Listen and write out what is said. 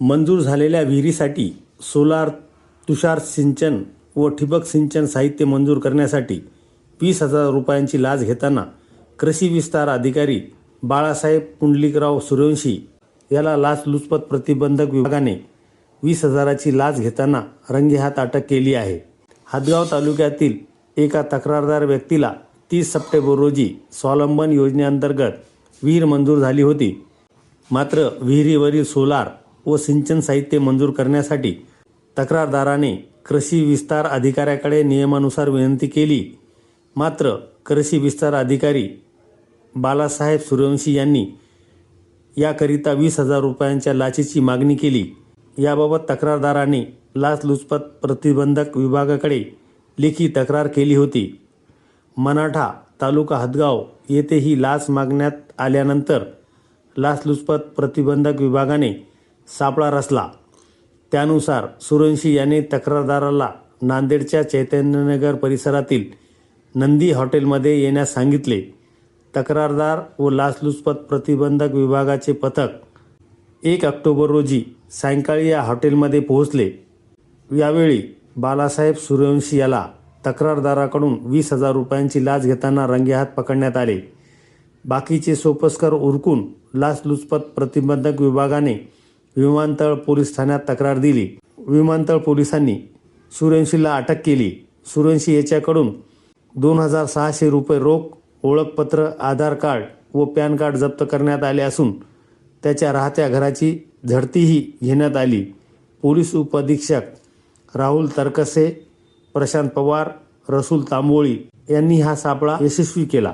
मंजूर झालेल्या विहिरीसाठी सोलार तुषार सिंचन व ठिबक सिंचन साहित्य मंजूर करण्यासाठी वीस हजार रुपयांची लाच घेताना कृषी विस्तार अधिकारी बाळासाहेब पुंडलिकराव सूर्यवंशी याला लाचलुचपत प्रतिबंधक विभागाने वीस हजाराची लाच घेताना रंगेहात अटक केली आहे. हदगाव तालुक्यातील एका तक्रारदार व्यक्तीला तीस सप्टेंबर रोजी स्वावलंबन योजनेअंतर्गत विहीर मंजूर झाली होती. मात्र विहिरीवरील सोलार व सिंचन साहित्य मंजूर करण्यासाठी तक्रारदाराने कृषी विस्तार अधिकाऱ्याकडे नियमानुसार विनंती केली. मात्र कृषी विस्तार अधिकारी बालासाहेब सूर्यवंशी यांनी याकरिता वीस हजार रुपयांच्या लाचेची मागणी केली. याबाबत तक्रारदाराने लाचलुचपत प्रतिबंधक विभागाकडे लेखी तक्रार केली होती. मनाठा तालुका हदगाव येथे ही लाच मागण्यात आल्यानंतर लाचलुचपत प्रतिबंधक विभागाने सापळा रचला. त्यानुसार सुरंशी याने तक्रारदाराला नांदेडच्या चैतन्यनगर परिसरातील नंदी हॉटेलमध्ये येण्यास सांगितले. तक्रारदार व लाचलुचपत प्रतिबंधक विभागाचे पथक एक ऑक्टोबर रोजी सायंकाळी या हॉटेलमध्ये पोहोचले. यावेळी बालासाहेब सूर्यवंशी याला तक्रारदाराकडून वीस हजार रुपयांची लाच घेताना रंगेहात पकडण्यात आले. बाकीचे सोपस्कर उरकून लाचलुचपत प्रतिबंधक विभागाने विमानतळ पोलीस ठाण्यात तक्रार दिली. विमानतळ पोलिसांनी सूर्यवंशीला अटक केली. सूर्यवंशी याच्याकडून दोन हजार सहाशे रुपये रोख ओळखपत्र आधार कार्ड व पॅन कार्ड जप्त करण्यात आले असून त्याच्या राहत्या घराची झडतीही घेण्यात आली. पोलीस उपअधीक्षक राहुल तरकसे प्रशांत पवार रसूल तांबोळी यांनी हा सापळा यशस्वी केला.